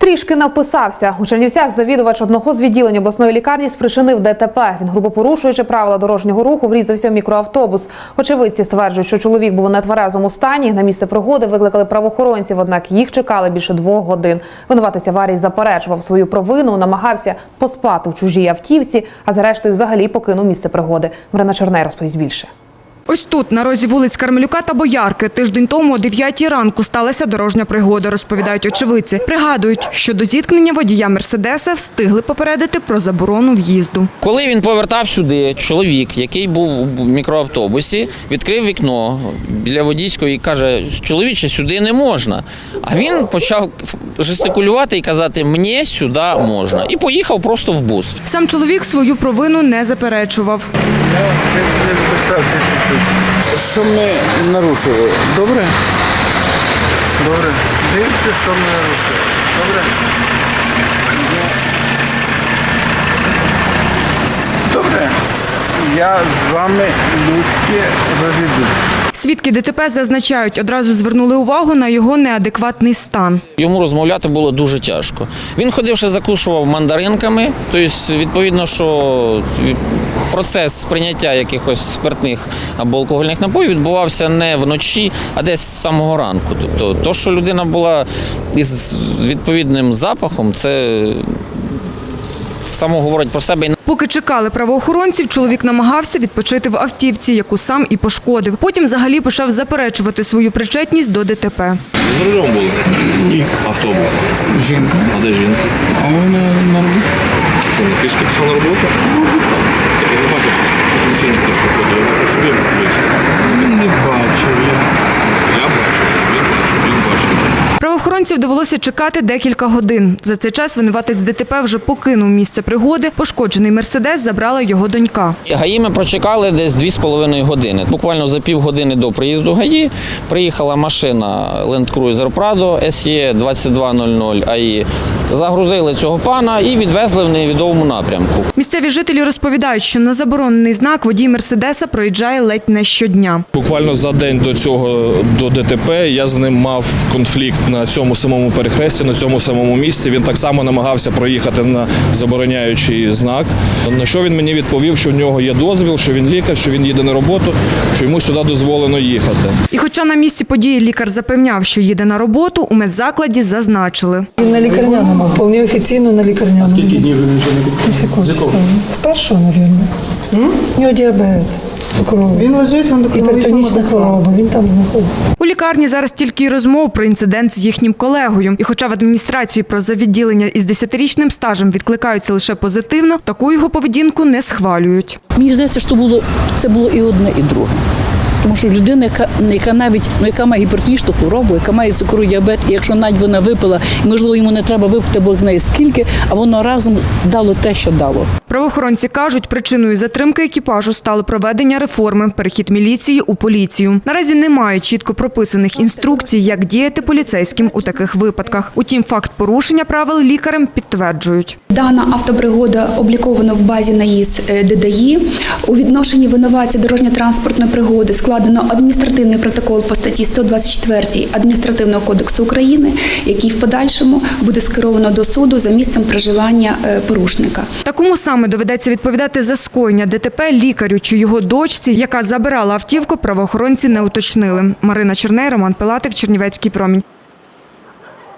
Трішки написався. У Чернівцях завідувач одного з відділень обласної лікарні спричинив ДТП. Він, грубо порушуючи правила дорожнього руху, врізався в мікроавтобус. Очевидці стверджують, що чоловік був у нетверезому стані. На місце пригоди викликали правоохоронців, однак їх чекали більше двох годин. Винуватець аварії заперечував свою провину, намагався поспати в чужій автівці, а зрештою взагалі покинув місце пригоди. Марина Чорней розповість більше. Ось тут, на розі вулиць Кармелюка та Боярки, тиждень тому о 9 ранку сталася дорожня пригода, розповідають очевидці. Пригадують, що до зіткнення водія Мерседеса встигли попередити про заборону в'їзду. Коли він повертав сюди, чоловік, який був у мікроавтобусі, відкрив вікно біля водійського і каже: чоловіче, сюди не можна. А він почав жестикулювати і казати Мені сюди можна. І поїхав просто в бус. Сам чоловік свою провину не заперечував. Я не вписався. Що ми нарушили? Добре? Добре. Дивіться, що ми нарушили. Добре? Добре. Я з вами людське розійдусь. Свідки ДТП зазначають, одразу звернули увагу на його неадекватний стан. Йому розмовляти було дуже тяжко. Він ходив ще закушував мандаринками, тобто, відповідно, що процес сприйняття якихось спиртних або алкогольних напоїв відбувався не вночі, а десь з самого ранку. Тобто, то, що людина була із відповідним запахом, це само говорить про себе. Поки чекали правоохоронців, чоловік намагався відпочити в автівці, яку сам і пошкодив. Потім взагалі почав заперечувати свою причетність до ДТП. З рулем були? Ні. А хто був? Жінка. А де жінка? А вона на роботі. Пішки пішла на роботу? Так я не бачу, що хтось виходив. Я бачу, що ви вийшли. Не бачив я. Я бачу, він бачив, він бачив. Правоохоронців довелося чекати декілька годин. За цей час винуватець ДТП вже покинув місце пригоди. Пошкоджений мерседес забрала його донька. ГАІ ми прочекали десь 2,5 години. Буквально за півгодини до приїзду ГАІ приїхала машина Land Cruiser Prado SE 2200 АІ. Загрузили цього пана і відвезли в невідомому напрямку. Місцеві жителі розповідають, що на заборонений знак водій мерседеса проїжджає ледь не щодня. Буквально за день до цього до ДТП я з ним мав конфлікт на цьому самому перехресті, на цьому самому місці. Він так само намагався проїхати на забороняючий знак. На що він мені відповів, що в нього є дозвіл, що він лікар, що він їде на роботу, що йому сюди дозволено їхати. І хоча на місці події лікар запевняв, що їде на роботу, у медзакладі зазначили. Він на лікарняному, вполне офіційно на лікарняному. Скільки днів він вже не Секундочку. З першого, мабуть. У нього діабет, цукровий. Він лежить, він гіпертонічна хвороба, він там знаходиться. У лікарні зараз тільки й розмов про інцидент з їхнім колегою. І хоча в адміністрації про завідділення із 10-річним стажем відкликаються лише позитивно, таку його поведінку не схвалюють. Мені здається, що було це було і одне, і друге. Тому що людина, яка, яка навіть ну, яка має гіпертонічну хворобу, яка має цукровий діабет, і якщо навіть вона випила, і можливо йому не треба випити, Бог знає скільки, а воно разом дало те, що дало. Правоохоронці кажуть, причиною затримки екіпажу стало проведення реформи, перехід міліції у поліцію. Наразі немає чітко прописаних інструкцій, як діяти поліцейським у таких випадках. Утім, факт порушення правил лікарем підтверджують. Дана автопригода облікована в базі НАїз е, ДДАІ. У відношенні винуватця дорожньо-транспортної пригоди складено адміністративний протокол по статті 124 Адміністративного кодексу України, який в подальшому буде скеровано до суду за місцем проживання е, порушника. Такому саме доведеться відповідати за скоєння ДТП лікарю чи його дочці, яка забирала автівку, правоохоронці не уточнили. Марина Черней, Роман Пилатик, Чернівецький промінь.